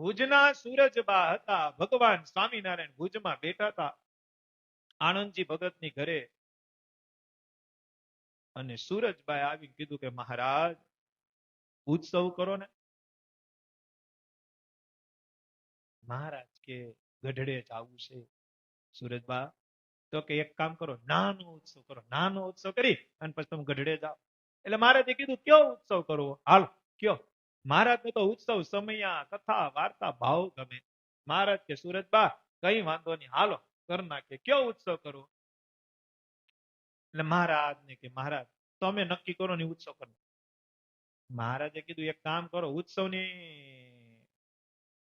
ભુજના સૂરજબા હતા. ભગવાન સ્વામિનારાયણ ભુજમાં બેઠા હતા. આણંદજી ભગતની ઘરે અને સુરજબાએ આવી કીધું કે મહારાજ, ઉત્સવ કરો ને. મહારાજ કે, ગઢડે જવું છે. સુરજબા, તો કે એક કામ કરો, નાનો ઉત્સવ કરો. નાનો ઉત્સવ કરી અને પછી તમે ગઢડે જાઓ. એટલે મહારાજે કીધું, કયો ઉત્સવ કરવો? હાલ, કયો? મહારાજને તો ઉત્સવ, સમયા, કથા, વાર્તા, ભાવ ગમે. મહારાજ કે સુરજબા કઈ વાંધો નહીં, હાલો, કર નાખે. કયો ઉત્સવ કરવો? એટલે મહારાજ ને કે મહારાજ, તમે નક્કી કરો ને ઉત્સવ કરો મહારાજે કીધું, એક કામ કરો, ઉત્સવની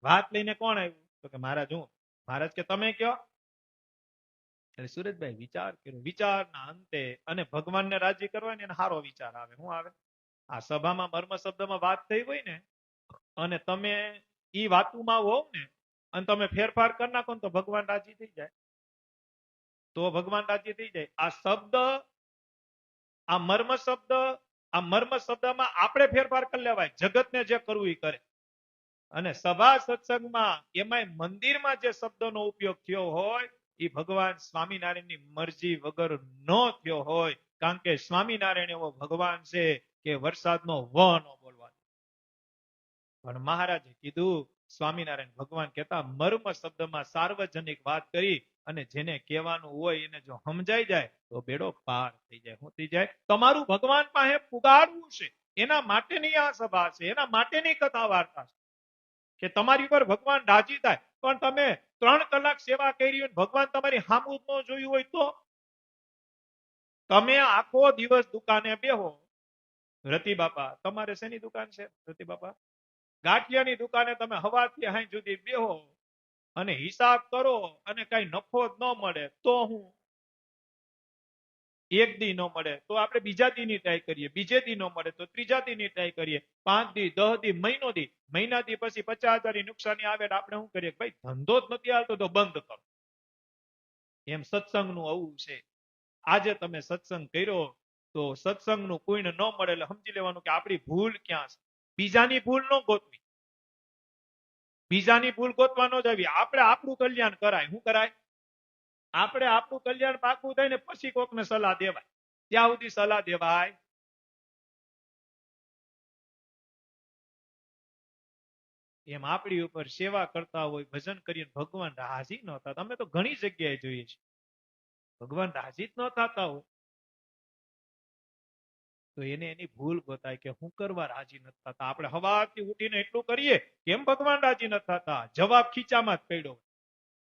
વાત લઈને કોણ આવ્યું? તો કે મહારાજ, હું. મહારાજ કે, તમે કયો? એટલે સુરજભાઈ વિચાર કર્યો. વિચારના અંતે અને ભગવાનને રાજી કરવાની એને સારો વિચાર આવે. શું આવે? આ સભામાં મર્મ શબ્દમાં વાત થઈ હોય ને, અને તમે ઈ વાતુમાં હોવ ને, અને તમે ફેરફાર કરી નાખો ને તો ભગવાન રાજી થઈ જાય. તો ભગવાન રાજી થઈ જાય. આ શબ્દ, આ મર્મ શબ્દ, આ મર્મ શબ્દમાં આપણે ફેરફાર કરી લેવાય. જગતને જે કરવું એ કરે. અને સભા સત્સંગમાં એમાંય મંદિરમાં જે શબ્દનો ઉપયોગ થયો હોય, એ ભગવાન સ્વામિનારાયણની મરજી વગર ન થયો હોય. કારણ કે સ્વામિનારાયણ એવો ભગવાન છે કે વરસાદનો વ ન બોલવા પણ મહારાજે કીધું, સ્વામિનારાયણ ભગવાન કહેતા, મર્મ શબ્દમાં સાર્વજનિક વાત કરી અને જેને કહેવાનું હોય એને જો સમજાઈ જાય, તો બેડો પાર થઈ જાય શું જાય. તમારું ભગવાન પાસે પુગાડવું છે. એના માટેની આ સભા છે. એના માટેની કથા વાર્તા છે. કે તમારી પર ભગવાન રાજી થાય, પણ તમે ત્રણ કલાક સેવા કરી ભગવાન તમારી હામું જ ન જોયું હોય તો? તમે આખો દિવસ દુકાને બેહો રતિ બાપા, તમારે શેની દુકાન છે, રતિ બાપા? ગાંઠિયાની દુકાને તમે હવાથી હાઈ જુદી બેહો અને હિસાબ કરો અને કઈ નફો જ ન મળે તો હું એક દી ન મળે. તો આપણે બીજા દી ની ટ્રાય કરીએ. બીજે દી ન મળે તો ત્રીજા દી ની ટ્રાય કરીએ. પાંચ દી, દહ દી, મહિનો દી. મહિના દી પછી પચાસ હજાર નુકસાની આવે આપણે શું કરીએ ભાઈ ધંધો જ નથી આવતો તો બંધ કરો. એમ સત્સંગનું આવું છે. આજે તમે સત્સંગ કર્યો તો સત્સંગનું કોઈને ન મળે એટલે સમજી લેવાનું કે આપણી ભૂલ ક્યાં છે? બીજાની ભૂલ ન ગોતવી. બીજાની ભૂલ ગોતવા ન જવી. આપણે આપણું કલ્યાણ કરાય. શું કરાય? આપણે આપણું કલ્યાણ પાકું થાય ને પછી કોકને સલાહ દેવાય. ત્યાં સુધી સલાહ દેવાય. એમ આપણી ઉપર સેવા કરતા હોય, ભજન કરીને ભગવાન રાજી ન થતા. અમે તો ઘણી જગ્યાએ જોઈએ છીએ. ભગવાન રાજી જ ન થતા હોય. તો એને એની ભૂલ બતાય કે હું કરવા રાજી નથી થતા. આપણે હવાથી ઉઠીને એટલું કરીએ, કેમ ભગવાન રાજી નથી થતા? જવાબ ખીચામાં જ પડ્યો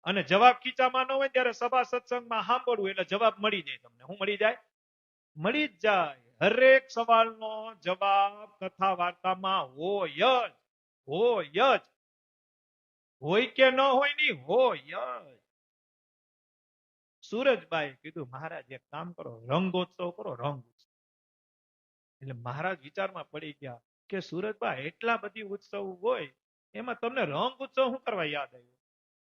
અને જવાબ ખીચામાં ન હોય ત્યારે સભા સત્સંગમાં સાંભળવું એટલે જવાબ મળી જાય તમને. શું મળી જાય? મળી જ જાય. હરેક સવાલનો જવાબ કથા વાર્તામાં હોય જ. હોય જ. હોય કે ન હોયની હોય જ. સુરજભાઈ કીધું, મહારાજ, એક કામ કરો. રંગોત્સવ કરો, રંગ એટલે મહારાજ વિચારમાં પડી ગયા કે સુરજભાઈ એટલા બધી ઉત્સવ હોય, એમાં તમને રંગ ઉત્સવ શું કરવા યાદ આવ્યો?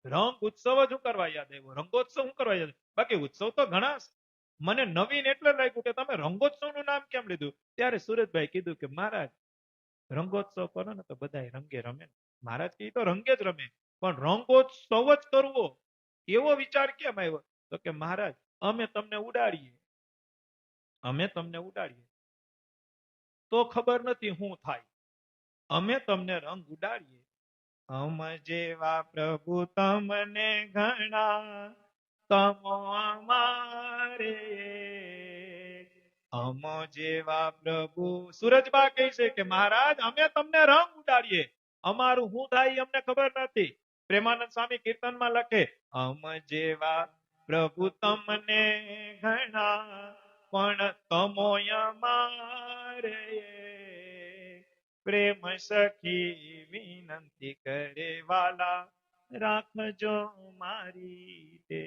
રંગ ઉત્સવ જ શું કરવા યાદ આવ્યો? રંગોત્સવ શું કરવા યાદ બાકી ઉત્સવ તો ઘણા મને નવીન એટલે લાગ્યું કે તમે રંગોત્સવનું નામ કેમ લીધું? ત્યારે સુરજભાઈ કીધું કે મહારાજ, રંગોત્સવ કરો ને તો બધા રંગે રમે. મહારાજ કે તો રંગે જ રમે. પણ રંગોત્સવ જ કરવો, એવો વિચાર કેમ આવ્યો? તો કે મહારાજ, અમે તમને ઉડાડીએ. અમે તમને ઉડાડીએ. તો ખબર નથી શું થાય. અમે તમને રંગ ઉડાડીએ. અમ જેવા પ્રભુ તમને ઘણા. તમો અમારે. અમો જેવા પ્રભુ. સુરજબા કહે છે કે મહારાજ, અમે તમને રંગ ઉડાડીએ. અમારું શું થાય અમને ખબર નથી. પ્રેમાનંદ સ્વામી કીર્તનમાં લખે અમ જેવા પ્રભુ તમને ઘણા. પણ તમો અમારે પ્રેમ સખી વિનંતી કરે વાલા, રાખજો મારી તે.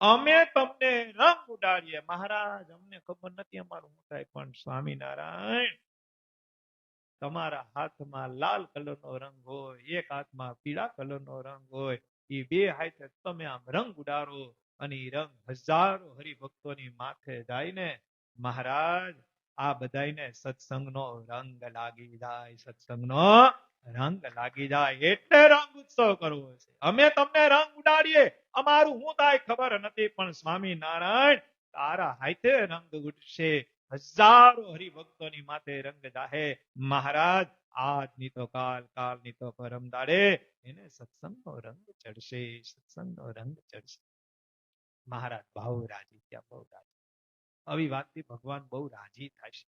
અમે તમને રંગ ઉડાડીએ. મહારાજ, અમને ખબર નથી અમારું હું થાય પણ સ્વામિનારાયણ, તમારા હાથમાં લાલ કલરનો રંગ હોય, એક હાથમાં પીળા કલરનો રંગ હોય, એ બે હાથે તમે આમ રંગ ઉડાડો અને એ રંગ હજારો હરિભક્તોની માથે જાય ને મહારાજ આ બધાને સત્સંગનો રંગ લાગી જાય, સત્સંગનો રંગ લાગી જાય એટલે રંગ ઉત્સવ કરવો છે. અમે તમને રંગ ઉડાડીએ. અમારું હું થાય ખબર નથી, પણ સ્વામી નારાયણ તારા હાથે રંગ ઉઠશે હજારો હરિભક્તોની માથે રંગ જાહે. મહારાજ, આજની તો કાલ, કાલની તો પરમ દાડે એને સત્સંગનો રંગ ચડશે, સત્સંગનો રંગ ચડશે. મહારાજ બહુ રાજી ત્યાં બહુ રાજી. આવી વાતથી ભગવાન બહુ રાજી થાય છે.